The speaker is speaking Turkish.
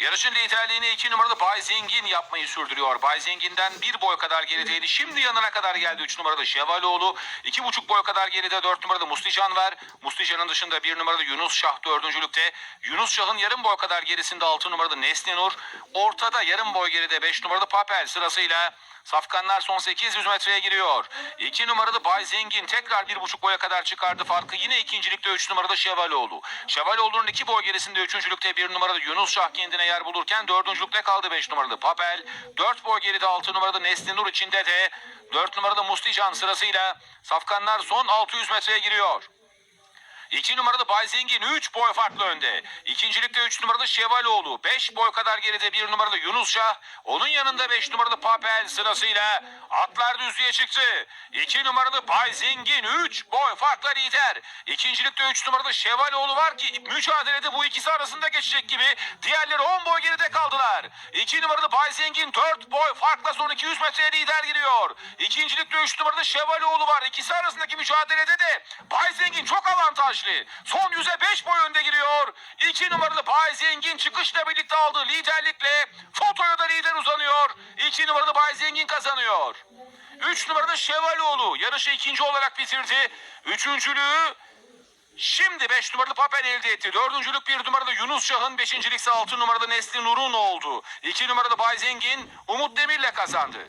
Yarışın liderliğini 2 numaralı Bay Zengin yapmayı sürdürüyor. Bay Zengin'den bir boy kadar gerideydi. Şimdi yanına kadar geldi 3 numaralı Şevaloğlu. 2,5 boy kadar geride 4 numaralı Mustican var. Mustican'ın dışında 1 numaralı Yunus Şah dördüncülükte. Yunus Şah'ın yarım boy kadar gerisinde 6 numaralı Nesli Nur. Ortada yarım boy geride 5 numaralı Papel sırasıyla Safkanlar son 800 metreye giriyor. 2 numaralı Bay Zengin tekrar 1,5 boya kadar çıkardı farkı. Yine ikincilikte 3 numaralı Şevaloğlu. Şevaloğlu'nun 2 boy gerisinde 3. 1 numaralı Yunus Şah kendine yer bulurken 4. kaldı 5 numaralı Papel. 4 boy geride 6 numaralı Nesli Nur içinde de 4 numaralı Mustican sırasıyla Safkanlar son 600 metreye giriyor. 2 numaralı Bay Zengin 3 boy farklı önde. İkincilikte 3 numaralı Şevaloğlu. 5 boy kadar geride 1 numaralı Yunus Şah. Onun yanında 5 numaralı Papel sırasıyla atlar düzlüğe çıktı. 2 numaralı Bay Zengin 3 boy farkla lider. İkincilikte 3 numaralı Şevaloğlu var ki mücadelede bu ikisi arasında geçecek gibi. Diğerleri 10 boy geride kaldılar. 2 numaralı Bay Zengin 4 boy farkla son 200 metreye lider giriyor. İkincilikte 3 numaralı Şevaloğlu var. İkisi arasındaki mücadelede de Bay Zengin çok avantajlı. Son yüze 5 boy önde giriyor. 2 numaralı Bay Zengin çıkışla birlikte aldığı liderlikle fotoya da lider uzanıyor. 2 numaralı Bay Zengin kazanıyor. 3 numaralı Şevaloğlu yarışı ikinci olarak bitirdi. Üçüncülüğü Şimdi 5 numaralı Papel elde etti. Dördüncülük 1 numaralı Yunus Şah'ın, beşincilik ise 6 numaralı Nesli Nur'un oldu. 2 numaralı Bay Zengin Umut Demir'le kazandı.